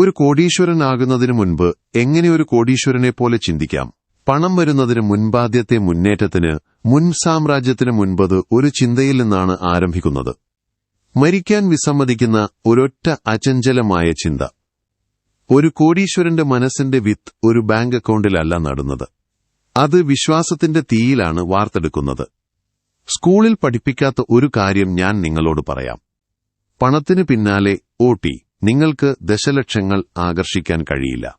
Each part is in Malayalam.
ഒരു കോടീശ്വരനാകുന്നതിനു മുൻപ് എങ്ങനെ ഒരു കോടീശ്വരനെ പോലെ ചിന്തിക്കാം? പണം വരുന്നതിന് മുൻപാദ്യത്തെ മുന്നേറ്റത്തിന് മുൻ സാമ്രാജ്യത്തിന് മുൻപത് ഒരു ചിന്തയിൽ നിന്നാണ് ആരംഭിക്കുന്നത്. മരിക്കാൻ വിസമ്മതിക്കുന്ന ഒരൊറ്റ അചഞ്ചലമായ ചിന്ത. ഒരു കോടീശ്വരന്റെ മനസ്സിന്റെ വിത്ത് ഒരു ബാങ്ക് അക്കൗണ്ടിലല്ല നടുന്നത്. അത് വിശ്വാസത്തിന്റെ തീയിലാണ് വാർത്തെടുക്കുന്നത്. സ്കൂളിൽ പഠിപ്പിക്കാത്ത ഒരു കാര്യം ഞാൻ നിങ്ങളോട് പറയാം. പണത്തിന് പിന്നാലെ ഓട്ടി നിങ്ങൾക്ക് ദശലക്ഷങ്ങൾ ആകർഷിക്കാൻ കഴിയില്ല.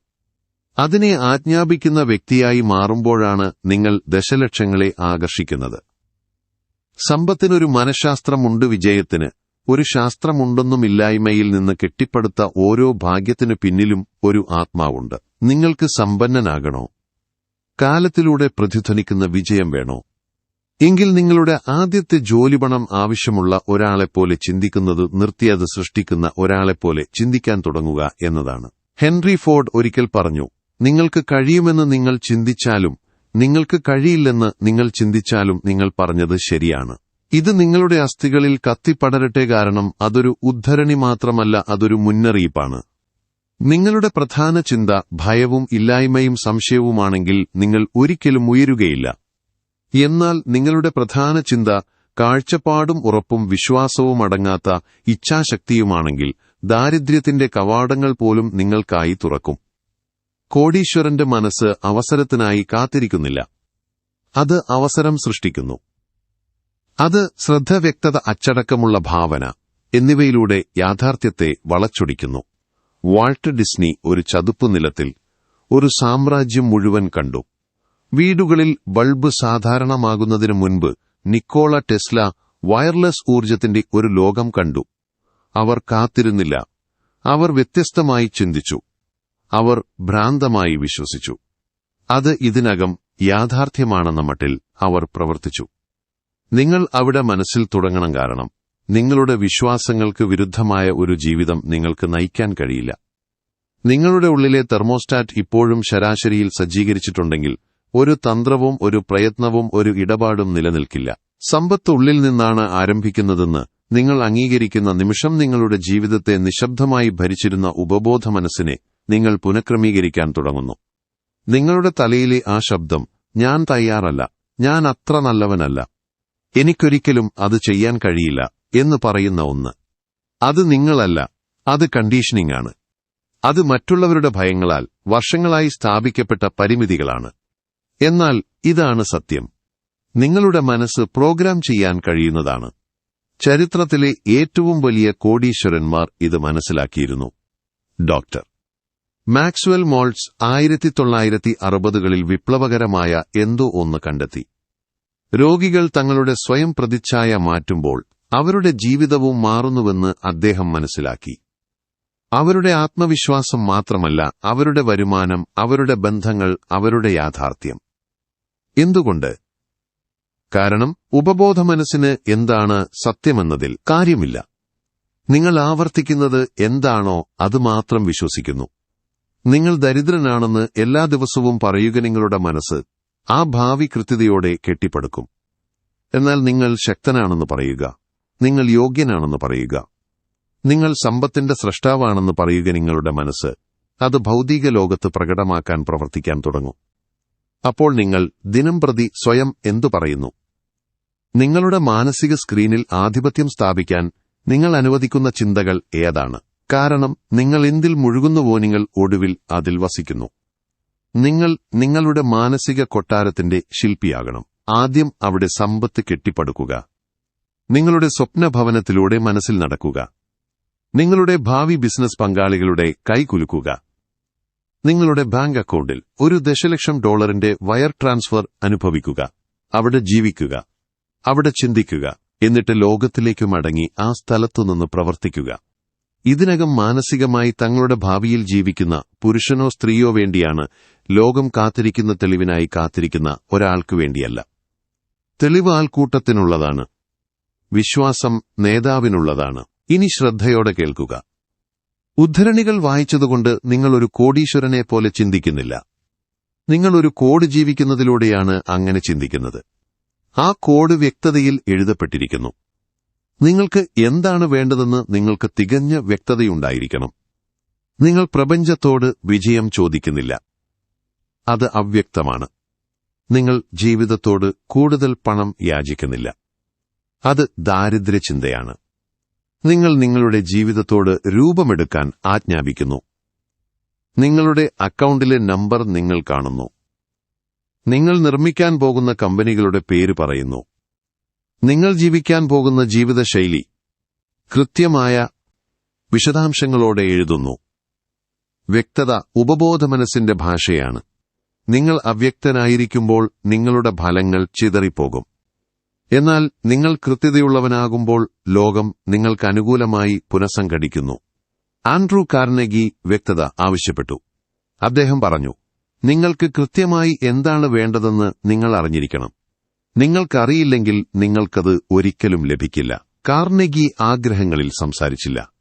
അതിനെ ആജ്ഞാപിക്കുന്ന വ്യക്തിയായി മാറുമ്പോഴാണ് നിങ്ങൾ ദശലക്ഷങ്ങളെ ആകർഷിക്കുന്നത്. സമ്പത്തിനൊരു മനഃശാസ്ത്രമുണ്ട് വിജയത്തിന് ഒരു ശാസ്ത്രമുണ്ടെന്നുമില്ലായ്മയിൽ നിന്ന് കെട്ടിപ്പടുത്ത ഓരോ ഭാഗ്യത്തിനു പിന്നിലും ഒരു ആത്മാവുണ്ട്. നിങ്ങൾക്ക് സമ്പന്നനാകണോ? കാലത്തിലൂടെ പ്രതിധ്വനിക്കുന്ന വിജയം വേണോ? എങ്കിൽ നിങ്ങളുടെ ആദ്യത്തെ ജോലിപണം ആവശ്യമുള്ള ഒരാളെപ്പോലെ ചിന്തിക്കുന്നത് നിർത്തിയത് സൃഷ്ടിക്കുന്ന ഒരാളെപ്പോലെ ചിന്തിക്കാൻ തുടങ്ങുക എന്നതാണ്. ഹെൻറി ഫോർഡ് ഒരിക്കൽ പറഞ്ഞു നിങ്ങൾക്ക് കഴിയുമെന്ന് നിങ്ങൾ ചിന്തിച്ചാലും നിങ്ങൾക്ക് കഴിയില്ലെന്ന് നിങ്ങൾ ചിന്തിച്ചാലും നിങ്ങൾ പറഞ്ഞത് ശരിയാണ്. ഇത് നിങ്ങളുടെ അസ്ഥികളിൽ കത്തിപ്പടരട്ടെ കാരണം അതൊരു ഉദ്ധരണി മാത്രമല്ല അതൊരു മുന്നറിയിപ്പാണ്. നിങ്ങളുടെ പ്രധാന ചിന്ത ഭയവും ഇല്ലായ്മയും സംശയവുമാണെങ്കിൽ നിങ്ങൾ ഒരിക്കലും ഉയരുകയില്ല. എന്നാൽ നിങ്ങളുടെ പ്രധാന ചിന്ത കാഴ്ചപ്പാടും ഉറപ്പും വിശ്വാസവും അടങ്ങാത്ത ഇച്ഛാശക്തിയുമാണെങ്കിൽ ദാരിദ്ര്യത്തിന്റെ കവാടങ്ങൾ പോലും നിങ്ങൾക്കായി തുറക്കും. കോടീശ്വരന്റെ മനസ്സ് അവസരത്തിനായി കാത്തിരിക്കുന്നില്ല. അത് അവസരം സൃഷ്ടിക്കുന്നു. അത് ശ്രദ്ധവ്യക്തത അച്ചടക്കമുള്ള ഭാവന എന്നിവയിലൂടെ യാഥാർത്ഥ്യത്തെ വളച്ചൊടിക്കുന്നു. വാൾട്ട് ഡിസ്നി ഒരു ചതുപ്പുനിലത്തിൽ ഒരു സാമ്രാജ്യം മുഴുവൻ കണ്ടു. വീടുകളിൽ ബൾബ് സാധാരണമാകുന്നതിനു മുൻപ് നിക്കോള ടെസ്ല വയർലെസ് ഊർജത്തിന്റെ ഒരു ലോകം കണ്ടു. അവർ കാത്തിരുന്നില്ല. അവർ വ്യത്യസ്തമായി ചിന്തിച്ചു. അവർ ഭ്രാന്തമായി വിശ്വസിച്ചു. അത് ഇതിനകം യാഥാർത്ഥ്യമാണെന്ന മട്ടിൽ അവർ പ്രവർത്തിച്ചു. നിങ്ങൾ അവിടെ മനസ്സിൽ തുടങ്ങണം കാരണം നിങ്ങളുടെ വിശ്വാസങ്ങൾക്ക് വിരുദ്ധമായ ഒരു ജീവിതം നിങ്ങൾക്ക് നയിക്കാൻ കഴിയില്ല. നിങ്ങളുടെ ഉള്ളിലെ തെർമോസ്റ്റാറ്റ് ഇപ്പോഴും ശരാശരിയിൽ സജ്ജീകരിച്ചിട്ടുണ്ടെങ്കിൽ ഒരു തന്ത്രവും ഒരു പ്രയത്നവും ഒരു ഇടപാടും നിലനിൽക്കില്ല. സമ്പത്ത് ഉള്ളിൽ നിന്നാണ് ആരംഭിക്കുന്നതെന്ന് നിങ്ങൾ അംഗീകരിക്കുന്ന നിമിഷം നിങ്ങളുടെ ജീവിതത്തെ നിശബ്ദമായി ഭരിച്ചിരുന്ന ഉപബോധ മനസ്സിനെ നിങ്ങൾ പുനഃക്രമീകരിക്കാൻ തുടങ്ങുന്നു. നിങ്ങളുടെ തലയിലെ ആ ശബ്ദം ഞാൻ തയ്യാറല്ല ഞാൻ അത്ര നല്ലവനല്ല എനിക്കൊരിക്കലും അത് ചെയ്യാൻ കഴിയില്ല എന്ന് പറയുന്ന ഒന്ന്. അത് നിങ്ങളല്ല അത് കണ്ടീഷനിംഗ് ആണ് അത് മറ്റുള്ളവരുടെ ഭയങ്ങളാൽ വർഷങ്ങളായി സ്ഥാപിക്കപ്പെട്ട പരിമിതികളാണ്. എന്നാൽ ഇതാണ് സത്യം. നിങ്ങളുടെ മനസ്സ് പ്രോഗ്രാം ചെയ്യാൻ കഴിയുന്നതാണ്. ചരിത്രത്തിലെ ഏറ്റവും വലിയ കോടീശ്വരന്മാർ ഇത് മനസ്സിലാക്കിയിരുന്നു. ഡോക്ടർ മാക്സ്വെൽ മോൾട്സ് ആയിരത്തി തൊള്ളായിരത്തി അറുപതുകളിൽ വിപ്ലവകരമായ എന്തോ ഒന്ന് കണ്ടെത്തി. രോഗികൾ തങ്ങളുടെ സ്വയം പ്രതിച്ഛായ മാറ്റുമ്പോൾ അവരുടെ ജീവിതവും മാറുന്നുവെന്ന് അദ്ദേഹം മനസ്സിലാക്കി. അവരുടെ ആത്മവിശ്വാസം മാത്രമല്ല അവരുടെ വരുമാനം അവരുടെ ബന്ധങ്ങൾ അവരുടെ യാഥാർത്ഥ്യം. എന്തുകൊണ്ട്? കാരണം ഉപബോധ മനസ്സിന് എന്താണ് സത്യമെന്നതിൽ കാര്യമില്ല. നിങ്ങൾ ആവർത്തിക്കുന്നത് എന്താണോ അത് മാത്രം വിശ്വസിക്കുന്നു. നിങ്ങൾ ദരിദ്രനാണെന്ന് എല്ലാ ദിവസവും പറയുക നിങ്ങളുടെ മനസ്സ് ആ ഭാവി കൃത്യതയോടെ കെട്ടിപ്പടുക്കും. എന്നാൽ നിങ്ങൾ ശക്തനാണെന്ന് പറയുക. നിങ്ങൾ യോഗ്യനാണെന്ന് പറയുക. നിങ്ങൾ സമ്പത്തിന്റെ സൃഷ്ടാവാണെന്ന് പറയുക നിങ്ങളുടെ മനസ്സ്. അത് ഭൗതിക ലോകത്ത് പ്രകടമാക്കാൻ പ്രവർത്തിക്കാൻ തുടങ്ങും. അപ്പോൾ നിങ്ങൾ ദിനം പ്രതി സ്വയം എന്തു പറയുന്നു? നിങ്ങളുടെ മാനസിക സ്ക്രീനിൽ ആധിപത്യം സ്ഥാപിക്കാൻ നിങ്ങൾ അനുവദിക്കുന്ന ചിന്തകൾ ഏതാണ്? കാരണം നിങ്ങൾ എന്തിൽ മുഴുകുന്നുവോ നിങ്ങൾ ഒടുവിൽ അതിൽ വസിക്കുന്നു. നിങ്ങൾ നിങ്ങളുടെ മാനസിക കൊട്ടാരത്തിന്റെ ശില്പിയാകണം. ആദ്യം അവിടെ സമ്പത്ത് കെട്ടിപ്പടുക്കുക. നിങ്ങളുടെ സ്വപ്നഭവനത്തിലൂടെ മനസ്സിൽ നടക്കുക. നിങ്ങളുടെ ഭാവി ബിസിനസ് പങ്കാളികളുടെ കൈകുലുക്കുക നിങ്ങളുടെ ബാങ്ക് അക്കൗണ്ടിൽ ഒരു ദശലക്ഷം ഡോളറിന്റെ വയർ ട്രാൻസ്ഫർ അനുഭവിക്കുക അവിടെ ജീവിക്കുക അവിടെ ചിന്തിക്കുക എന്നിട്ട് ലോകത്തിലേക്ക് മടങ്ങി ആ സ്ഥലത്തുനിന്ന് പ്രവർത്തിക്കുക. ഇതിനകം മാനസികമായി തങ്ങളുടെ ഭാവിയിൽ ജീവിക്കുന്ന പുരുഷനോ സ്ത്രീയോ വേണ്ടിയാണ് ലോകം കാത്തിരിക്കുന്ന തെളിവിനായി കാത്തിരിക്കുന്ന ഒരാൾക്കു വേണ്ടിയല്ല. തെളിവ് ആൾക്കൂട്ടത്തിനുള്ളതാണ്. വിശ്വാസം നേതാവിനുള്ളതാണ്. ഇനി ശ്രദ്ധയോടെ കേൾക്കുക. ഉദ്ധരണികൾ വായിച്ചതുകൊണ്ട് നിങ്ങൾ ഒരു കോടീശ്വരനെ പോലെ ചിന്തിക്കുന്നില്ല. നിങ്ങൾ ഒരു കോഡ് ജീവിക്കുന്നതിലൂടെയാണ് അങ്ങനെ ചിന്തിക്കുന്നത്. ആ കോഡ് വ്യക്തതയിൽ എഴുതപ്പെട്ടിരിക്കുന്നു. നിങ്ങൾക്ക് എന്താണ് വേണ്ടതെന്ന് നിങ്ങൾക്ക് തികഞ്ഞ വ്യക്തതയുണ്ടായിരിക്കണം. നിങ്ങൾ പ്രപഞ്ചത്തോട് വിജയം ചോദിക്കുന്നില്ല. അത് അവ്യക്തമാണ്. നിങ്ങൾ ജീവിതത്തോട് കൂടുതൽ പണം യാചിക്കുന്നില്ല. അത് ദാരിദ്ര്യചിന്തയാണ്. നിങ്ങൾ നിങ്ങളുടെ ജീവിതത്തോട് രൂപമെടുക്കാൻ ആജ്ഞാപിക്കുന്നു. നിങ്ങളുടെ അക്കൗണ്ടിലെ നമ്പർ നിങ്ങൾ കാണുന്നു. നിങ്ങൾ നിർമ്മിക്കാൻ പോകുന്ന കമ്പനികളുടെ പേര് പറയുന്നു. നിങ്ങൾ ജീവിക്കാൻ പോകുന്ന ജീവിതശൈലി കൃത്യമായ വിശദാംശങ്ങളോടെ എഴുതുന്നു. വ്യക്തത ഉപബോധമനസ്സിന്റെ ഭാഷയാണ്. നിങ്ങൾ അവ്യക്തനായിരിക്കുമ്പോൾ നിങ്ങളുടെ ഫലങ്ങൾ ചിതറിപ്പോകും. എന്നാൽ നിങ്ങൾ കൃത്യതയുള്ളവനാകുമ്പോൾ ലോകം നിങ്ങൾക്ക് അനുകൂലമായി പുനഃസംഘടിക്കുന്നു. ആൻഡ്രൂ കാർനെഗി വ്യക്തത ആവശ്യപ്പെട്ടു. അദ്ദേഹം പറഞ്ഞു നിങ്ങൾക്ക് കൃത്യമായി എന്താണ് വേണ്ടതെന്ന് നിങ്ങൾ അറിഞ്ഞിരിക്കണം. നിങ്ങൾക്കറിയില്ലെങ്കിൽ നിങ്ങൾക്കത് ഒരിക്കലും ലഭിക്കില്ല. കാർനെഗി ആഗ്രഹങ്ങളിൽ സംസാരിച്ചില്ല.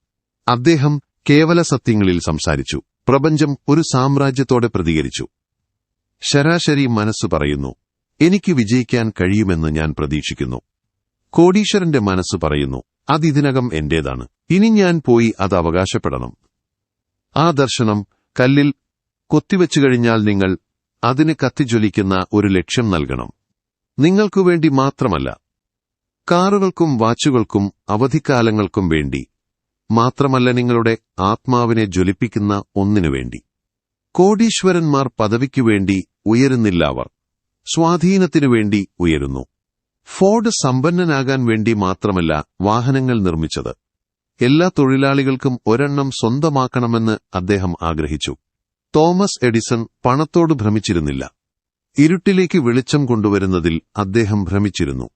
അദ്ദേഹം കേവല സത്യങ്ങളിൽ സംസാരിച്ചു. പ്രപഞ്ചം ഒരു സാമ്രാജ്യത്തോടെ പ്രതികരിച്ചു. ശരാശരി മനസ്സ് പറയുന്നു എനിക്ക് വിജയിക്കാൻ കഴിയുമെന്ന് ഞാൻ പ്രതീക്ഷിക്കുന്നു. കോടീശ്വരന്റെ മനസ്സ് പറയുന്നു അതിതിനകം എന്റേതാണ്. ഇനി ഞാൻ പോയി അത് അവകാശപ്പെടണം. ആ ദർശനം കല്ലിൽ കൊത്തിവെച്ചു കഴിഞ്ഞാൽ നിങ്ങൾ അതിന് കത്തിജ്വലിക്കുന്ന ഒരു ലക്ഷ്യം നൽകണം. നിങ്ങൾക്കു വേണ്ടി മാത്രമല്ല കാറുകൾക്കും വാച്ചുകൾക്കും അവധിക്കാലങ്ങൾക്കും വേണ്ടി മാത്രമല്ല നിങ്ങളുടെ ആത്മാവിനെ ജ്വലിപ്പിക്കുന്ന ഒന്നിനു വേണ്ടി. കോടീശ്വരന്മാർ പദവിക്കുവേണ്ടി ഉയരുന്നില്ല അവർ. സ്വാധീനത്തിനു വേണ്ടി ഉയരുന്നു. ഫോർഡ് സമ്പന്നനാകാൻ വേണ്ടി മാത്രമല്ല വാഹനങ്ങൾ നിർമ്മിച്ചത്. എല്ലാ തൊഴിലാളികൾക്കും ഒരെണ്ണം സ്വന്തമാക്കണമെന്ന് അദ്ദേഹം ആഗ്രഹിച്ചു. തോമസ് എഡിസൺ പണത്തോട് ഭ്രമിച്ചിരുന്നില്ല. ഇരുട്ടിലേക്ക് വെളിച്ചം കൊണ്ടുവരുന്നതിൽ അദ്ദേഹം ഭ്രമിച്ചിരുന്നു.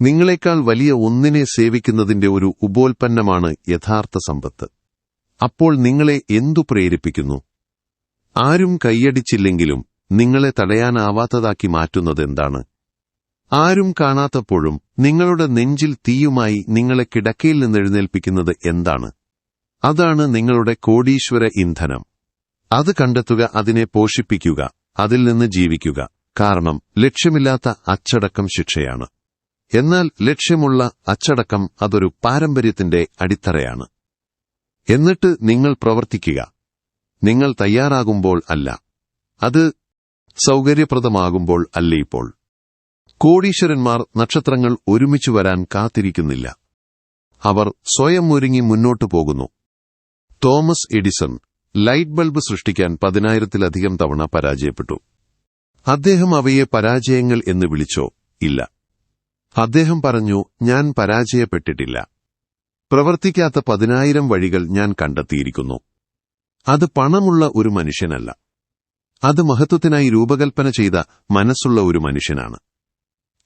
നിങ്ങളെക്കാൾ വലിയ ഒന്നിനെ സേവിക്കുന്നതിന്റെ ഒരു ഉപോൽപ്പന്നമാണ് യഥാർത്ഥ സമ്പത്ത്. അപ്പോൾ നിങ്ങളെ എന്തു പ്രേരിപ്പിക്കുന്നു? ആരും കൈയടിച്ചില്ലെങ്കിലും നിങ്ങളെ തടയാനാവാത്തതാക്കി മാറ്റുന്നതെന്താണ്? ആരും കാണാത്തപ്പോഴും നിങ്ങളുടെ നെഞ്ചിൽ തീയുമായി നിങ്ങളെ കിടക്കയിൽ നിന്നെഴുന്നേൽപ്പിക്കുന്നത് എന്താണ്? അതാണ് നിങ്ങളുടെ കോടീശ്വര ഇന്ധനം. അത് കണ്ടെത്തുക അതിനെ പോഷിപ്പിക്കുക അതിൽ നിന്ന് ജീവിക്കുക. കാരണം ലക്ഷ്യമില്ലാത്ത അച്ചടക്കം ശിക്ഷയാണ്. എന്നാൽ ലക്ഷ്യമുള്ള അച്ചടക്കം അതൊരു പാരമ്പര്യത്തിന്റെ അടിത്തറയാണ്. എന്നിട്ട് നിങ്ങൾ പ്രവർത്തിക്കുക. നിങ്ങൾ തയ്യാറാകുമ്പോൾ അല്ല. അത് സൗകര്യപ്രദമാകുമ്പോൾ അല്ലേ ഇപ്പോൾ? കോടീശ്വരന്മാർ നക്ഷത്രങ്ങൾ ഒരുമിച്ചു വരാൻ കാത്തിരിക്കുന്നില്ല. അവർ സ്വയം ഒരുങ്ങി മുന്നോട്ടു പോകുന്നു. തോമസ് എഡിസൺ ലൈറ്റ് ബൾബ് സൃഷ്ടിക്കാൻ പതിനായിരത്തിലധികം തവണ പരാജയപ്പെട്ടു. അദ്ദേഹം അവയെ പരാജയങ്ങൾ എന്ന് വിളിച്ചോ? ഇല്ല. അദ്ദേഹം പറഞ്ഞു ഞാൻ പരാജയപ്പെട്ടിട്ടില്ല. പ്രവർത്തിക്കാത്ത പതിനായിരം വഴികൾ ഞാൻ കണ്ടെത്തിയിരിക്കുന്നു. അത് പണമുള്ള ഒരു മനുഷ്യനല്ല. അത് മഹത്വത്തിനായി രൂപകൽപ്പന ചെയ്ത മനസ്സുള്ള ഒരു മനുഷ്യനാണ്.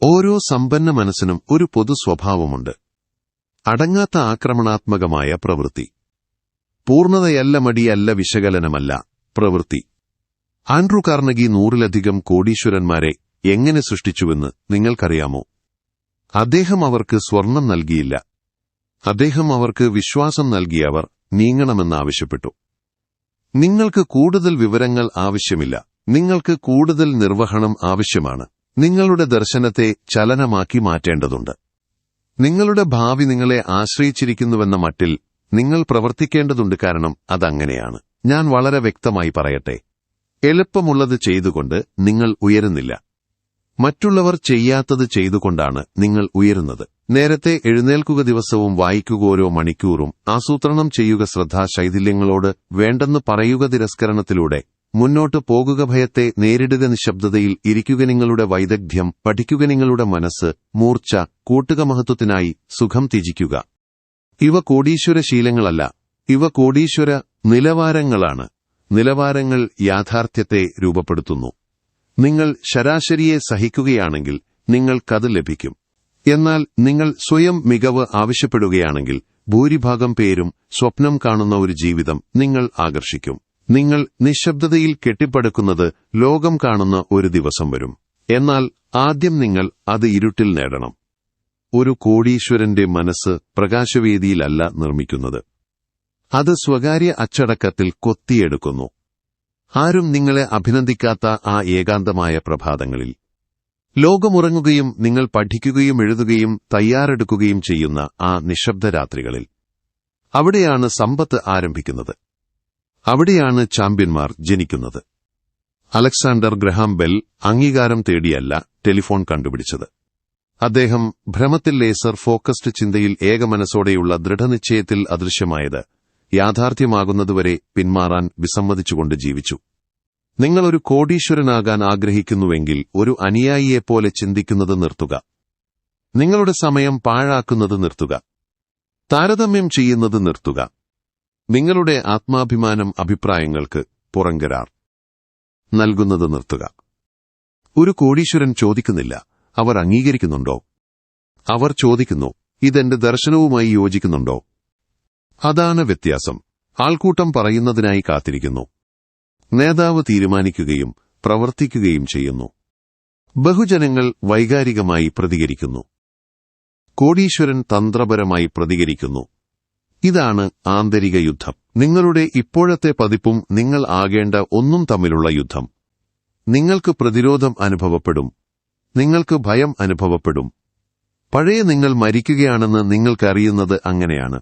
ഓരോ സമ്പന്ന മനസ്സിനും ഒരു പൊതു സ്വഭാവമുണ്ട്. അടങ്ങാത്ത ആക്രമണാത്മകമായ പ്രവൃത്തി. പൂർണതയല്ല മടിയല്ല വിശകലനമല്ല പ്രവൃത്തി. ആൻഡ്രു കാർണഗി നൂറിലധികം കോടീശ്വരന്മാരെ എങ്ങനെ സൃഷ്ടിച്ചുവെന്ന് നിങ്ങൾക്കറിയാമോ? അദ്ദേഹം അവർക്ക് സ്വർണം നൽകിയില്ല. അദ്ദേഹം അവർക്ക് വിശ്വാസം നൽകിയവർ നീങ്ങണമെന്നാവശ്യപ്പെട്ടു. നിങ്ങൾക്ക് കൂടുതൽ വിവരങ്ങൾ ആവശ്യമില്ല. നിങ്ങൾക്ക് കൂടുതൽ നിർവഹണം ആവശ്യമാണ്. നിങ്ങളുടെ ദർശനത്തെ ചലനമാക്കി മാറ്റേണ്ടതുണ്ട്. നിങ്ങളുടെ ഭാവി നിങ്ങളെ ആശ്രയിച്ചിരിക്കുന്നുവെന്ന മട്ടിൽ നിങ്ങൾ പ്രവർത്തിക്കേണ്ടതുണ്ട് കാരണം അതങ്ങനെയാണ്. ഞാൻ വളരെ വ്യക്തമായി പറയട്ടെ. എളുപ്പമുള്ളത് ചെയ്തുകൊണ്ട് നിങ്ങൾ ഉയരുന്നില്ല. മറ്റുള്ളവർ ചെയ്യാത്തത് ചെയ്തുകൊണ്ടാണ് നിങ്ങൾ ഉയരുന്നത്. നേരത്തെ എഴുന്നേൽക്കുക ദിവസവും വായിക്കുക ഓരോ മണിക്കൂറും ആസൂത്രണം ചെയ്യുക ശ്രദ്ധാശൈഥില്യങ്ങളോട് വേണ്ടെന്ന് പറയുക തിരസ്കരണത്തിലൂടെ മുന്നോട്ട് പോകുക ഭയത്തെ നേരിടുക നിശബ്ദതയിൽ ഇരിക്കുക നിങ്ങളുടെ വൈദഗ്ധ്യം പഠിക്കുക നിങ്ങളുടെ മനസ്സ് മൂർച്ച കൂട്ടുക മഹത്വത്തിനായി സുഖം ത്യജിക്കുക. ഇവ കോടീശ്വര ശീലങ്ങളല്ല. ഇവ കോടീശ്വര നിലവാരങ്ങളാണ്. നിലവാരങ്ങൾ യാഥാർത്ഥ്യത്തെ രൂപപ്പെടുത്തുന്നു. നിങ്ങൾ ശരാശരിയെ സഹിക്കുകയാണെങ്കിൽ നിങ്ങൾക്കത് ലഭിക്കും. എന്നാൽ നിങ്ങൾ സ്വയം മികവ് ആവശ്യപ്പെടുകയാണെങ്കിൽ ഭൂരിഭാഗം പേരും സ്വപ്നം കാണുന്ന ഒരു ജീവിതം നിങ്ങൾ ആകർഷിക്കും. നിങ്ങൾ നിശബ്ദതയിൽ കെട്ടിപ്പടുക്കുന്നത് ലോകം കാണുന്ന ഒരു ദിവസം വരും. എന്നാൽ ആദ്യം നിങ്ങൾ അത് ഇരുട്ടിൽ നേടണം. ഒരു കോടീശ്വരന്റെ മനസ്സ് പ്രകാശവേദിയിലല്ല നിർമ്മിക്കുന്നത്. അത് സ്വകാര്യ അച്ചടക്കത്തിൽ കൊത്തിയെടുക്കുന്നു. ആരും നിങ്ങളെ അഭിനന്ദിക്കാത്ത ആ ഏകാന്തമായ പ്രഭാതങ്ങളിൽ ലോകമുറങ്ങുകയും നിങ്ങൾ പഠിക്കുകയും എഴുതുകയും തയ്യാറെടുക്കുകയും ചെയ്യുന്ന ആ നിശബ്ദ രാത്രികളിൽ അവിടെയാണ് സമ്പത്ത് ആരംഭിക്കുന്നത്. അവിടെയാണ് ചാമ്പ്യന്മാർ ജനിക്കുന്നത്. അലക്സാണ്ടർ ഗ്രഹാം ബെൽ അംഗീകാരം തേടിയല്ല ടെലിഫോൺ കണ്ടുപിടിച്ചത്. അദ്ദേഹം ഭ്രമത്തിൽ ലേസർ ഫോക്കസ്ഡ് ചിന്തയിൽ ഏകമനസ്സോടെയുള്ള ദൃഢനിശ്ചയത്തിൽ അദൃശ്യമായത് യാഥാർത്ഥ്യമാകുന്നതുവരെ പിന്മാറാൻ വിസമ്മതിച്ചുകൊണ്ട് ജീവിച്ചു. നിങ്ങളൊരു കോടീശ്വരനാകാൻ ആഗ്രഹിക്കുന്നുവെങ്കിൽ ഒരു അനുയായിയെപ്പോലെ ചിന്തിക്കുന്നത് നിർത്തുക. നിങ്ങളുടെ സമയം പാഴാക്കുന്നത് നിർത്തുക. താരതമ്യം ചെയ്യുന്നത് നിർത്തുക. നിങ്ങളുടെ ആത്മാഭിമാനം അഭിപ്രായങ്ങൾക്ക് പുറങ്കരാർ നൽകുന്നത് നിർത്തുക. ഒരു കോടീശ്വരൻ ചോദിക്കുന്നില്ല അവർ അംഗീകരിക്കുന്നുണ്ടോ? അവർ ചോദിക്കുന്നു ഇതെന്റെ ദർശനവുമായി യോജിക്കുന്നുണ്ടോ? അതാണ് വ്യത്യാസം. ആൾക്കൂട്ടം പറയുന്നതിനായി കാത്തിരിക്കുന്നു. നേതാവ് തീരുമാനിക്കുകയും പ്രവർത്തിക്കുകയും ചെയ്യുന്നു. ബഹുജനങ്ങൾ വൈകാരികമായി പ്രതികരിക്കുന്നു. കോടീശ്വരൻ തന്ത്രപരമായി പ്രതികരിക്കുന്നു. ഇതാണ് ആന്തരിക യുദ്ധം. നിങ്ങളുടെ ഇപ്പോഴത്തെ പതിപ്പും നിങ്ങൾ ആകേണ്ട ഒന്നും തമ്മിലുള്ള യുദ്ധം. നിങ്ങൾക്ക് പ്രതിരോധം അനുഭവപ്പെടും. നിങ്ങൾക്ക് ഭയം അനുഭവപ്പെടും. പഴയ നിങ്ങൾ മരിക്കുകയാണെന്ന് നിങ്ങൾക്കറിയുന്നത് അങ്ങനെയാണ്.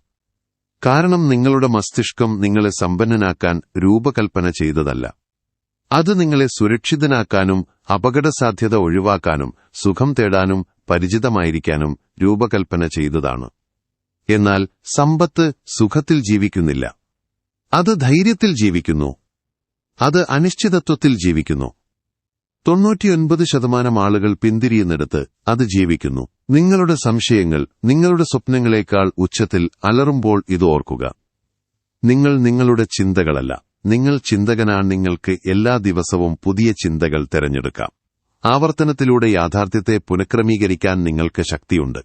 കാരണം നിങ്ങളുടെ മസ്തിഷ്കം നിങ്ങളെ സമ്പന്നനാക്കാൻ രൂപകൽപ്പന ചെയ്തതല്ല. അത് നിങ്ങളെ സുരക്ഷിതനാക്കാനും അപകടസാധ്യത ഒഴിവാക്കാനും സുഖം തേടാനും പരിചിതമായിരിക്കാനും രൂപകൽപ്പന ചെയ്തതാണ്. എന്നാൽ സമ്പത്ത് സുഖത്തിൽ ജീവിക്കുന്നില്ല. അത് ധൈര്യത്തിൽ ജീവിക്കുന്നു. അത് അനിശ്ചിതത്വത്തിൽ ജീവിക്കുന്നു. തൊണ്ണൂറ്റിയൊൻപത് ശതമാനം ആളുകൾ പിന്തിരിയുന്നിടത്ത് അത് ജീവിക്കുന്നു. നിങ്ങളുടെ സംശയങ്ങൾ നിങ്ങളുടെ സ്വപ്നങ്ങളെക്കാൾ ഉച്ചത്തിൽ അലറുമ്പോൾ ഇത് ഓർക്കുക. നിങ്ങൾ നിങ്ങളുടെ ചിന്തകളല്ല. നിങ്ങൾ ചിന്തകനാ നിങ്ങൾക്ക് എല്ലാ ദിവസവും പുതിയ ചിന്തകൾ തിരഞ്ഞെടുക്കാം. ആവർത്തനത്തിലൂടെ യാഥാർത്ഥ്യത്തെ പുനഃക്രമീകരിക്കാൻ നിങ്ങൾക്ക് ശക്തിയുണ്ട്.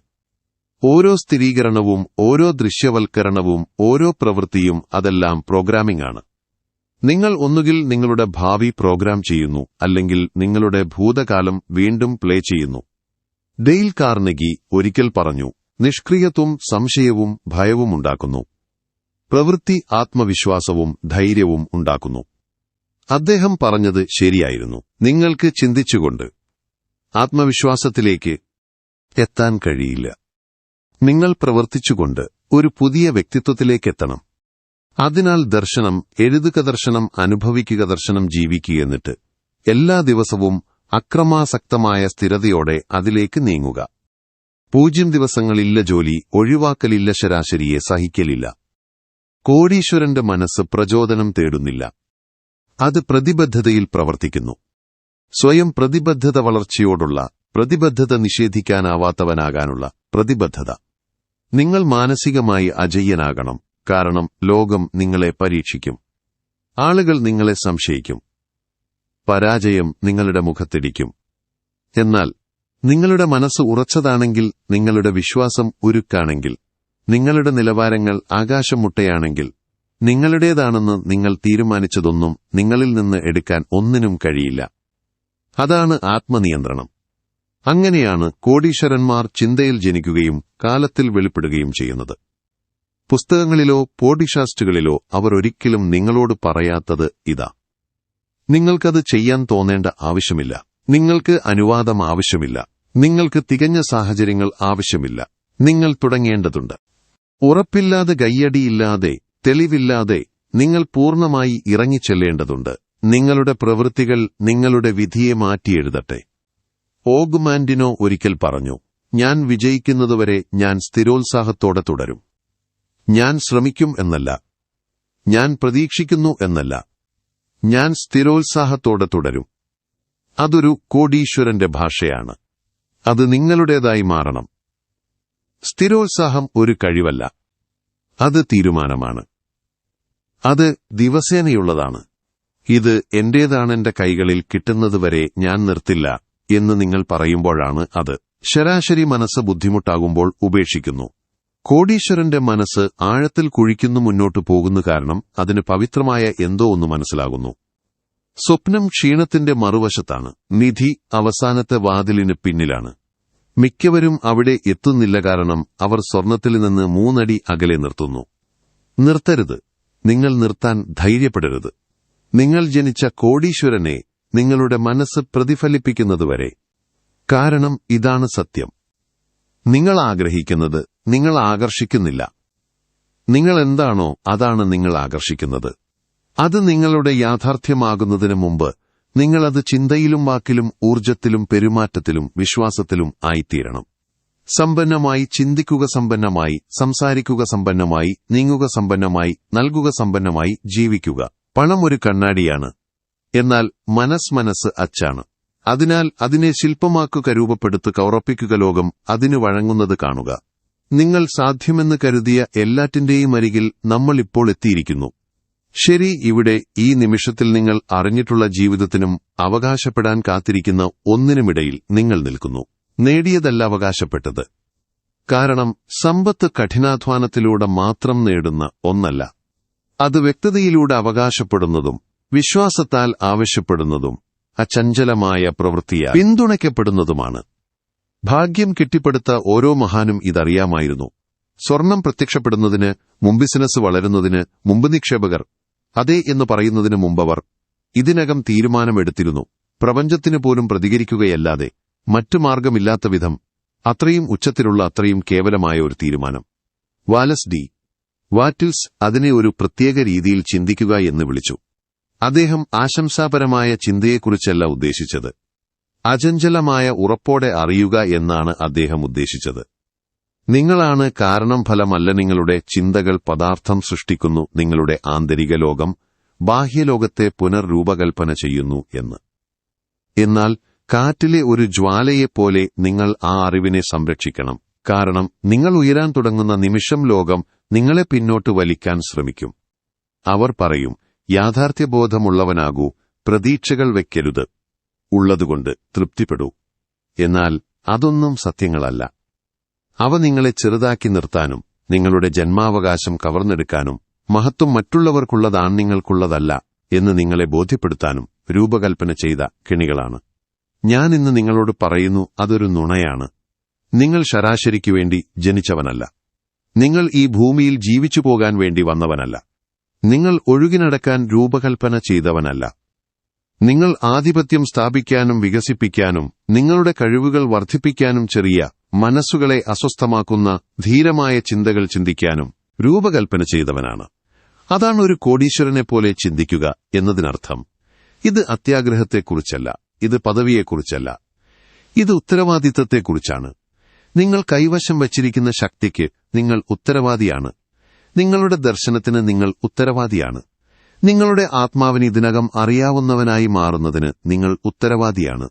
ഓരോ സ്ഥിരീകരണവും ഓരോ ദൃശ്യവൽക്കരണവും ഓരോ പ്രവൃത്തിയും അതെല്ലാം പ്രോഗ്രാമിംഗ് ആണ് നിങ്ങൾ ഒന്നുകിൽ നിങ്ങളുടെ ഭാവി പ്രോഗ്രാം ചെയ്യുന്നു അല്ലെങ്കിൽ നിങ്ങളുടെ ഭൂതകാലം വീണ്ടും പ്ലേ ചെയ്യുന്നു. ഡെയിൽ കാർണഗി ഒരിക്കൽ പറഞ്ഞു നിഷ്ക്രിയത്വം സംശയവും ഭയവും ഉണ്ടാക്കുന്നു. പ്രവൃത്തി ആത്മവിശ്വാസവും ധൈര്യവും ഉണ്ടാക്കുന്നു. അദ്ദേഹം പറഞ്ഞത് ശരിയായിരുന്നു. നിങ്ങൾക്ക് ചിന്തിച്ചുകൊണ്ട്. ആത്മവിശ്വാസത്തിലേക്ക് എത്താൻ കഴിയില്ല. നിങ്ങൾ പ്രവർത്തിച്ചുകൊണ്ട് ഒരു പുതിയ വ്യക്തിത്വത്തിലേക്കെത്തണം അതിനാൽ ദർശനം എഴുതുക ദർശനം അനുഭവിക്കുക ദർശനം ജീവിക്കുക എന്നിട്ട് എല്ലാ ദിവസവും അക്രമാസക്തമായ സ്ഥിരതയോടെ അതിലേക്ക് നീങ്ങുക. പൂജ്യം ദിവസങ്ങളില്ല ജോലി ഒഴിവാക്കലില്ല ശരാശരിയെ സഹിക്കലില്ല. കോടീശ്വരന്റെ മനസ്സ് പ്രചോദനം തേടുന്നില്ല. അത് പ്രതിബദ്ധതയിൽ പ്രവർത്തിക്കുന്നു. സ്വയം പ്രതിബദ്ധത വളർച്ചയോടുള്ള പ്രതിബദ്ധത നിഷേധിക്കാനാവാത്തവനാകാനുള്ള പ്രതിബദ്ധത. നിങ്ങൾ മാനസികമായി അജയ്യനാകണം കാരണം ലോകം നിങ്ങളെ പരീക്ഷിക്കും. ആളുകൾ നിങ്ങളെ സംശയിക്കും. പരാജയം നിങ്ങളുടെ മുഖത്തിടിക്കും. എന്നാൽ നിങ്ങളുടെ മനസ്സ് ഉറച്ചതാണെങ്കിൽ നിങ്ങളുടെ വിശ്വാസം ഉരുക്കാണെങ്കിൽ നിങ്ങളുടെ നിലവാരങ്ങൾ ആകാശമുട്ടയാണെങ്കിൽ നിങ്ങളുടേതാണെന്ന് നിങ്ങൾ തീരുമാനിച്ചതൊന്നും നിങ്ങളിൽ നിന്ന് എടുക്കാൻ ഒന്നിനും കഴിയില്ല. അതാണ് ആത്മനിയന്ത്രണം. അങ്ങനെയാണ് കോടീശ്വരന്മാർ ചിന്തയിൽ ജനിക്കുകയും കാലത്തിൽ വെളിപ്പെടുകയും ചെയ്യുന്നത്. പുസ്തകങ്ങളിലോ പോഡിഷാസ്റ്റുകളിലോ അവർ ഒരിക്കലും നിങ്ങളോട് പറയാത്തത് ഇതാ. നിങ്ങൾക്കത് ചെയ്യാൻ തോന്നേണ്ട ആവശ്യമില്ല. നിങ്ങൾക്ക് അനുവാദം ആവശ്യമില്ല. നിങ്ങൾക്ക് തികഞ്ഞ സാഹചര്യങ്ങൾ ആവശ്യമില്ല. നിങ്ങൾ തുടങ്ങേണ്ടതുണ്ട്. ഉറപ്പില്ലാതെ കയ്യടിയില്ലാതെ തെളിവില്ലാതെ നിങ്ങൾ പൂർണമായി ഇറങ്ങിച്ചെല്ലേണ്ടതുണ്ട്. നിങ്ങളുടെ പ്രവൃത്തികൾ നിങ്ങളുടെ വിധിയെ മാറ്റിയെഴുതട്ടെ. ഓഗ്മാൻഡിനോ ഒരിക്കൽ പറഞ്ഞു ഞാൻ വിജയിക്കുന്നതുവരെ ഞാൻ സ്ഥിരോത്സാഹത്തോടെ തുടരും. ഞാൻ ശ്രമിക്കും എന്നല്ല. ഞാൻ പ്രതീക്ഷിക്കുന്നു എന്നല്ല. ഞാൻ സ്ഥിരോത്സാഹത്തോടെ തുടരും. അതൊരു കോടീശ്വരന്റെ ഭാഷയാണ്. അത് നിങ്ങളുടേതായി മാറണം. സ്ഥിരോത്സാഹം ഒരു കഴിവല്ല. അത് തീരുമാനമാണ്. അത് ദിവസേനയുള്ളതാണ്. ഇത് എന്റേതാണെന്റെ കൈകളിൽ കിട്ടുന്നതുവരെ ഞാൻ നിർത്തില്ല എന്ന് നിങ്ങൾ പറയുമ്പോഴാണ് അത്. ശരാശരി മനസ്സ് ബുദ്ധിമുട്ടാകുമ്പോൾ ഉപേക്ഷിക്കുന്നു. കോടീശ്വരന്റെ മനസ്സ് ആഴത്തിൽ കുഴിക്കുന്നു മുന്നോട്ട് പോകുന്നു കാരണം അതിന് പവിത്രമായ എന്തോ ഒന്ന് മനസ്സിലാകുന്നു. സ്വപ്നം ക്ഷീണത്തിന്റെ മറുവശത്താണ്. നിധി അവസാനത്തെ വാതിലിന് പിന്നിലാണ്. മിക്കവരും അവിടെ എത്തുന്നില്ല കാരണം അവർ സ്വർണത്തിൽ നിന്ന് മൂന്നടി അകലെ നിർത്തുന്നു. നിർത്തരുത്. നിങ്ങൾ നിർത്താൻ ധൈര്യപ്പെടരുത്. നിങ്ങൾ ജനിച്ച കോടീശ്വരനെ നിങ്ങളുടെ മനസ്സ് പ്രതിഫലിപ്പിക്കുന്നതുവരെ. കാരണം ഇതാണ് സത്യം. നിങ്ങൾ ആഗ്രഹിക്കുന്നത് നിങ്ങൾ ആകർഷിക്കുന്നില്ല. നിങ്ങൾ എന്താണോ അതാണ് നിങ്ങൾ ആകർഷിക്കുന്നത്. അത് നിങ്ങളുടെ യാഥാർത്ഥ്യമാകുന്നതിന് മുമ്പ് നിങ്ങളത് ചിന്തയിലും വാക്കിലും ഊർജത്തിലും പെരുമാറ്റത്തിലും വിശ്വാസത്തിലും ആയിത്തീരണം. സമ്പന്നമായി ചിന്തിക്കുക സമ്പന്നമായി സംസാരിക്കുക സമ്പന്നമായി നീങ്ങുക സമ്പന്നമായി നൽകുക സമ്പന്നമായി ജീവിക്കുക. പണം ഒരു കണ്ണാടിയാണ്. എന്നാൽ മനസ് മനസ്സ് അച്ചാണ്. അതിനാൽ അതിനെ ശില്പമാക്കുക രൂപപ്പെടുത്തുക ഉറപ്പിക്കുക ലോകം അതിനു വഴങ്ങുന്നത് കാണുക. നിങ്ങൾ സാധ്യമെന്ന് കരുതിയ എല്ലാറ്റിന്റെയും അരികിൽ നമ്മൾ ഇപ്പോൾ എത്തിയിരിക്കുന്നു. ശരി ഇവിടെ ഈ നിമിഷത്തിൽ നിങ്ങൾ അറിഞ്ഞിട്ടുള്ള ജീവിതത്തിനും അവകാശപ്പെടാൻ കാത്തിരിക്കുന്ന ഒന്നിനുമിടയിൽ നിങ്ങൾ നിൽക്കുന്നു. നേടിയതല്ല അവകാശപ്പെട്ടത്. കാരണം സമ്പത്ത് കഠിനാധ്വാനത്തിലൂടെ മാത്രം നേടുന്ന ഒന്നല്ല. അത് വ്യക്തതയിലൂടെ അവകാശപ്പെടുന്നതും വിശ്വാസത്താൽ ആവശ്യപ്പെടുന്നതും അചഞ്ചലമായ പ്രവൃത്തിയായി പിന്തുണയ്ക്കപ്പെടുന്നതുമാണ്. ഭാഗ്യം കെട്ടിപ്പടുത്ത ഓരോ മഹാനും ഇതറിയാമായിരുന്നു. സ്വർണം പ്രത്യക്ഷപ്പെടുന്നതിന് മുമ്പിസിനസ് വളരുന്നതിന് മുമ്പ് നിക്ഷേപകർ അതെ എന്ന് പറയുന്നതിന് മുമ്പവർ ഇതിനകം തീരുമാനമെടുത്തിരുന്നു. പ്രപഞ്ചത്തിന് പോലും പ്രതികരിക്കുകയല്ലാതെ മറ്റു മാർഗമില്ലാത്ത വിധം അത്രയും ഉച്ചത്തിലുള്ള അത്രയും കേവലമായ ഒരു തീരുമാനം. Wallace D. വാറ്റിൽസ് അതിനെ ഒരു പ്രത്യേക രീതിയിൽ ചിന്തിക്കുക എന്ന് വിളിച്ചു. അദ്ദേഹം ആശംസാപരമായ ചിന്തയെക്കുറിച്ചല്ല ഉദ്ദേശിച്ചത്. അചഞ്ചലമായ ഉറപ്പോടെ അറിയുക എന്നാണ് അദ്ദേഹം ഉദ്ദേശിച്ചത്. നിങ്ങളാണ് കാരണം ഫലമല്ല നിങ്ങളുടെ ചിന്തകൾ പദാർത്ഥം സൃഷ്ടിക്കുന്നു നിങ്ങളുടെ ആന്തരിക ലോകം ബാഹ്യലോകത്തെ പുനർരൂപകൽപ്പന ചെയ്യുന്നു എന്ന്. എന്നാൽ കാറ്റിലെ ഒരു ജ്വാലയെപ്പോലെ നിങ്ങൾ ആ അറിവിനെ സംരക്ഷിക്കണം. കാരണം നിങ്ങൾ ഉയരാൻ തുടങ്ങുന്ന നിമിഷം ലോകം നിങ്ങളെ പിന്നോട്ട് വലിക്കാൻ ശ്രമിക്കും. അവർ പറയും യാഥാർത്ഥ്യബോധമുള്ളവനാകൂ പ്രതീക്ഷകൾ വെക്കരുത്. ഉള്ളതുകൊണ്ട് തൃപ്തിപ്പെടൂ. എന്നാൽ അതൊന്നും സത്യങ്ങളല്ല. അവ നിങ്ങളെ ചെറുതാക്കി നിർത്താനും നിങ്ങളുടെ ജന്മാവകാശം കവർന്നെടുക്കാനും മഹത്വം മറ്റുള്ളവർക്കുള്ളതാണ് നിങ്ങൾക്കുള്ളതല്ല എന്ന് നിങ്ങളെ ബോധ്യപ്പെടുത്താനും രൂപകൽപ്പന ചെയ്ത കെണികളാണ്. ഞാൻ ഇന്ന് നിങ്ങളോട് പറയുന്നു അതൊരു നുണയാണ്. നിങ്ങൾ ശരാശരിക്കു വേണ്ടി ജനിച്ചവനല്ല. നിങ്ങൾ ഈ ഭൂമിയിൽ ജീവിച്ചു പോകാൻ വേണ്ടി വന്നവനല്ല. നിങ്ങൾ ഒഴുകിനടക്കാൻ രൂപകൽപ്പന ചെയ്തവനല്ല. നിങ്ങൾ ആധിപത്യം സ്ഥാപിക്കാനും വികസിപ്പിക്കാനും നിങ്ങളുടെ കഴിവുകൾ വർദ്ധിപ്പിക്കാനും ചെറിയ മനസ്സുകളെ അസ്വസ്ഥമാക്കുന്ന ധീരമായ ചിന്തകൾ ചിന്തിക്കാനും രൂപകൽപ്പന ചെയ്തവനാണ്. അതാണ് ഒരു കോടീശ്വരനെ പോലെ ചിന്തിക്കുക എന്നതിനർത്ഥം. ഇത് അത്യാഗ്രഹത്തെക്കുറിച്ചല്ല ഇത് പദവിയെക്കുറിച്ചല്ല ഇത് ഉത്തരവാദിത്തത്തെക്കുറിച്ചാണ് നിങ്ങൾ കൈവശം വച്ചിരിക്കുന്ന ശക്തിക്ക് നിങ്ങൾ ഉത്തരവാദിയാണ്. നിങ്ങളുടെ ദർശനത്തിന് നിങ്ങൾ ഉത്തരവാദിയാണ്. നിങ്ങളുടെ ആത്മാവിന് ഇതിനകം അറിയാവുന്നവനായി മാറുന്നതിന് നിങ്ങൾ ഉത്തരവാദിയാണ്.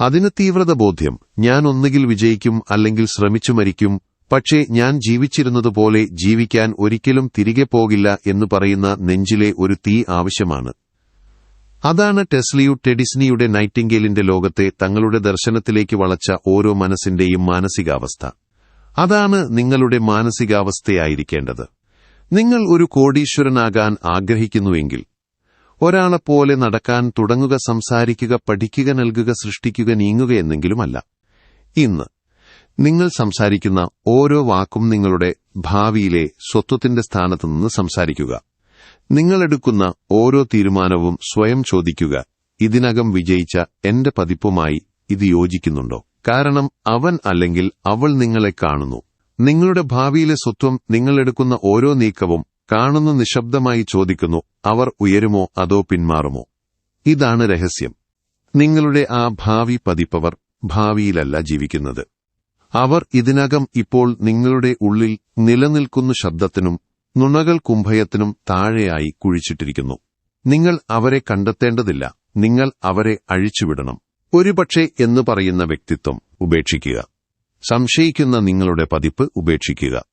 അതിന് തീവ്രത ബോധ്യം. ഞാൻ ഒന്നുകിൽ വിജയിക്കും അല്ലെങ്കിൽ ശ്രമിച്ചു മരിക്കും. പക്ഷേ ഞാൻ ജീവിച്ചിരുന്നതുപോലെ ജീവിക്കാൻ ഒരിക്കലും തിരികെ പോകില്ല എന്ന് പറയുന്ന നെഞ്ചിലെ ഒരു തീ ആവശ്യമാണ്. അതാണ് ടെസ്ലിയു ടെഡിസ്നിയുടെ നൈറ്റിംഗേലിന്റെ ലോകത്തെ തങ്ങളുടെ ദർശനത്തിലേക്ക് വളച്ച ഓരോ മനസ്സിന്റെയും മാനസികാവസ്ഥ. അതാണ് നിങ്ങളുടെ മാനസികാവസ്ഥയായിരിക്കേണ്ടത്. നിങ്ങൾ ഒരു കോടീശ്വരനാകാൻ ആഗ്രഹിക്കുന്നുവെങ്കിൽ ഒരാളെപ്പോലെ നടക്കാൻ തുടങ്ങുക സംസാരിക്കുക പഠിക്കുക നൽകുക സൃഷ്ടിക്കുക നീങ്ങുക എന്നെങ്കിലുമല്ല. ഇന്ന് നിങ്ങൾ സംസാരിക്കുന്ന ഓരോ വാക്കും നിങ്ങളുടെ ഭാവിയിലെ സ്വത്വത്തിന്റെ സ്ഥാനത്ത് നിന്ന് സംസാരിക്കുക. നിങ്ങളെടുക്കുന്ന ഓരോ തീരുമാനവും സ്വയം ചോദിക്കുക ഇതിനകം വിജയിച്ച എന്റെ പതിപ്പുമായി ഇത് യോജിക്കുന്നുണ്ടോ? കാരണം അവൻ അല്ലെങ്കിൽ അവൾ നിങ്ങളെ കാണുന്നു. നിങ്ങളുടെ ഭാവിയിലെ സ്വത്വം നിങ്ങളെടുക്കുന്ന ഓരോ നീക്കവും കാണുന്ന നിശബ്ദമായി ചോദിക്കുന്നു അവർ ഉയരുമോ അതോ പിന്മാറുമോ? ഇതാണ് രഹസ്യം. നിങ്ങളുടെ ആ ഭാവി പതിപ്പവർ ഭാവിയിലല്ല ജീവിക്കുന്നത്. അവർ ഇതിനകം ഇപ്പോൾ നിങ്ങളുടെ ഉള്ളിൽ നിലനിൽക്കുന്ന ശബ്ദത്തിനും നുണകൾ കുംഭയത്തിനും താഴെയായി കുഴിച്ചിട്ടിരിക്കുന്നു. നിങ്ങൾ അവരെ കണ്ടെത്തേണ്ടതില്ല നിങ്ങൾ അവരെ അഴിച്ചുവിടണം. ഒരുപക്ഷെ എന്ന് പറയുന്ന വ്യക്തിത്വം ഉപേക്ഷിക്കുക. സംശയിക്കുന്ന നിങ്ങളുടെ പതിപ്പ് ഉപേക്ഷിക്കുക.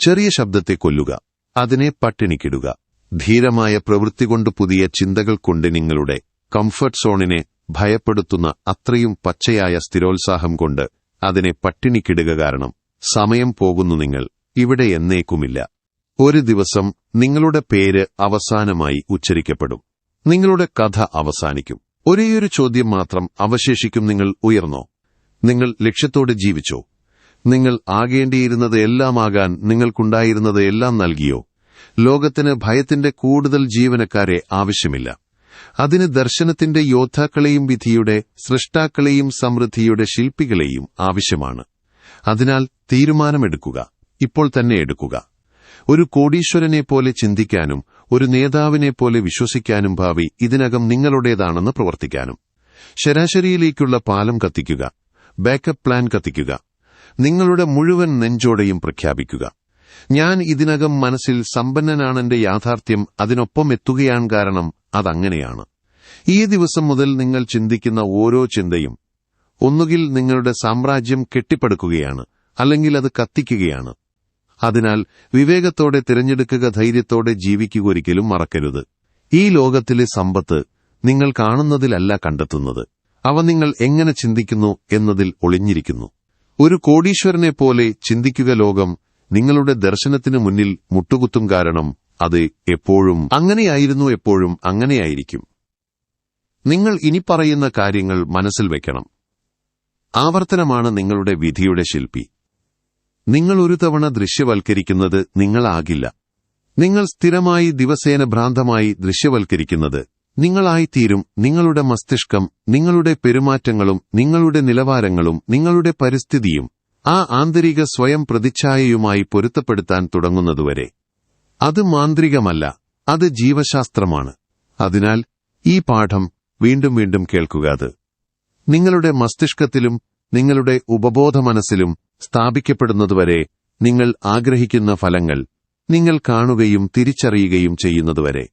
ചെറിയ ശബ്ദത്തെ കൊല്ലുക. അതിനെ പട്ടിണിക്കിടുക. ധീരമായ പ്രവൃത്തി കൊണ്ട് പുതിയ ചിന്തകൾ കൊണ്ട് നിങ്ങളുടെ കംഫർട്ട് സോണിനെ ഭയപ്പെടുത്തുന്ന അത്രയും പച്ചയായ സ്ഥിരോത്സാഹം കൊണ്ട് അതിനെ പട്ടിണിക്കിടുക കാരണം സമയം പോകുന്നു നിങ്ങൾ. ഇവിടെ എന്നേക്കുമില്ല. ഒരു ദിവസം നിങ്ങളുടെ പേര് അവസാനമായി ഉച്ചരിക്കപ്പെടും. നിങ്ങളുടെ കഥ അവസാനിക്കും. ഒരേയൊരു ചോദ്യം മാത്രം അവശേഷിക്കും നിങ്ങൾ ഉയർന്നോ? നിങ്ങൾ ലക്ഷ്യത്തോടെ ജീവിച്ചോ? നിങ്ങൾ ആകേണ്ടിയിരുന്നത് എല്ലാമാകാൻ നിങ്ങൾക്കുണ്ടായിരുന്നത് എല്ലാം നൽകിയോ? ലോകത്തിന് ഭയത്തിന്റെ കൂടുതൽ ജീവനക്കാരെ ആവശ്യമില്ല. അതിന് ദർശനത്തിന്റെ യോദ്ധാക്കളെയും വിധിയുടെ സൃഷ്ടാക്കളെയും സമൃദ്ധിയുടെ ശില്പികളെയും ആവശ്യമാണ്. അതിനാൽ തീരുമാനമെടുക്കുക. ഇപ്പോൾ തന്നെ എടുക്കുക. ഒരു കോടീശ്വരനെ പോലെ ചിന്തിക്കാനും ഒരു നേതാവിനെ പോലെ വിശ്വസിക്കാനും ഭാവി ഇതിനകം നിങ്ങളുടേതാണെന്ന് പ്രവർത്തിക്കാനും. ശരാശരിയിലേക്കുള്ള പാലം കത്തിക്കുക. ബാക്കപ്പ് പ്ലാൻ കത്തിക്കുക. നിങ്ങളുടെ മുഴുവൻ നെഞ്ചോടെയും പ്രഖ്യാപിക്കുക. ഞാൻ ഇതിനകം മനസ്സിൽ സമ്പന്നനാണെന്റെ യാഥാർത്ഥ്യം അതിനൊപ്പം എത്തുകയാൻ കാരണം അതങ്ങനെയാണ്. ഈ ദിവസം മുതൽ നിങ്ങൾ ചിന്തിക്കുന്ന ഓരോ ചിന്തയും ഒന്നുകിൽ നിങ്ങളുടെ സാമ്രാജ്യം കെട്ടിപ്പടുക്കുകയാണ് അല്ലെങ്കിൽ അത് കത്തിക്കുകയാണ്. അതിനാൽ വിവേകത്തോടെ തിരഞ്ഞെടുക്കുക ധൈര്യത്തോടെ ജീവിക്കുക ഒരിക്കലും മറക്കരുത്. ഈ ലോകത്തിലെ സമ്പത്ത് നിങ്ങൾ കാണുന്നതിലല്ല കണ്ടെത്തുന്നത്. അവ നിങ്ങൾ എങ്ങനെ ചിന്തിക്കുന്നു എന്നതിൽ ഒളിഞ്ഞിരിക്കുന്നു. ഒരു കോടീശ്വരനെ പോലെ ചിന്തിക്കുക ലോകം നിങ്ങളുടെ ദർശനത്തിന് മുന്നിൽ മുട്ടുകുത്തും കാരണം അത് എപ്പോഴും അങ്ങനെയായിരുന്നു എപ്പോഴും അങ്ങനെയായിരിക്കും. നിങ്ങൾ ഇനി പറയുന്ന കാര്യങ്ങൾ മനസ്സിൽ വെക്കണം. ആവർത്തനമാണ് നിങ്ങളുടെ വിധിയുടെ ശില്പി. നിങ്ങൾ ഒരു തവണ ദൃശ്യവൽക്കരിക്കുന്നത് നിങ്ങളാകില്ല. നിങ്ങൾ സ്ഥിരമായി ദിവസേന ഭ്രാന്തമായി ദൃശ്യവൽക്കരിക്കുന്നത് നിങ്ങളായിത്തീരും നിങ്ങളുടെ മസ്തിഷ്കം നിങ്ങളുടെ പെരുമാറ്റങ്ങളും നിങ്ങളുടെ നിലവാരങ്ങളും നിങ്ങളുടെ പരിസ്ഥിതിയും ആ ആന്തരിക സ്വയം പ്രതിച്ഛായയുമായി പൊരുത്തപ്പെടുത്താൻ തുടങ്ങുന്നതുവരെ. അത് മാന്ത്രികമല്ല അത് ജീവശാസ്ത്രമാണ്. അതിനാൽ ഈ പാഠം വീണ്ടും വീണ്ടും കേൾക്കുക അത്. നിങ്ങളുടെ മസ്തിഷ്കത്തിലും നിങ്ങളുടെ ഉപബോധ മനസ്സിലും സ്ഥാപിക്കപ്പെടുന്നതുവരെ നിങ്ങൾ ആഗ്രഹിക്കുന്ന ഫലങ്ങൾ നിങ്ങൾ കാണുകയും തിരിച്ചറിയുകയും ചെയ്യുന്നതുവരെ.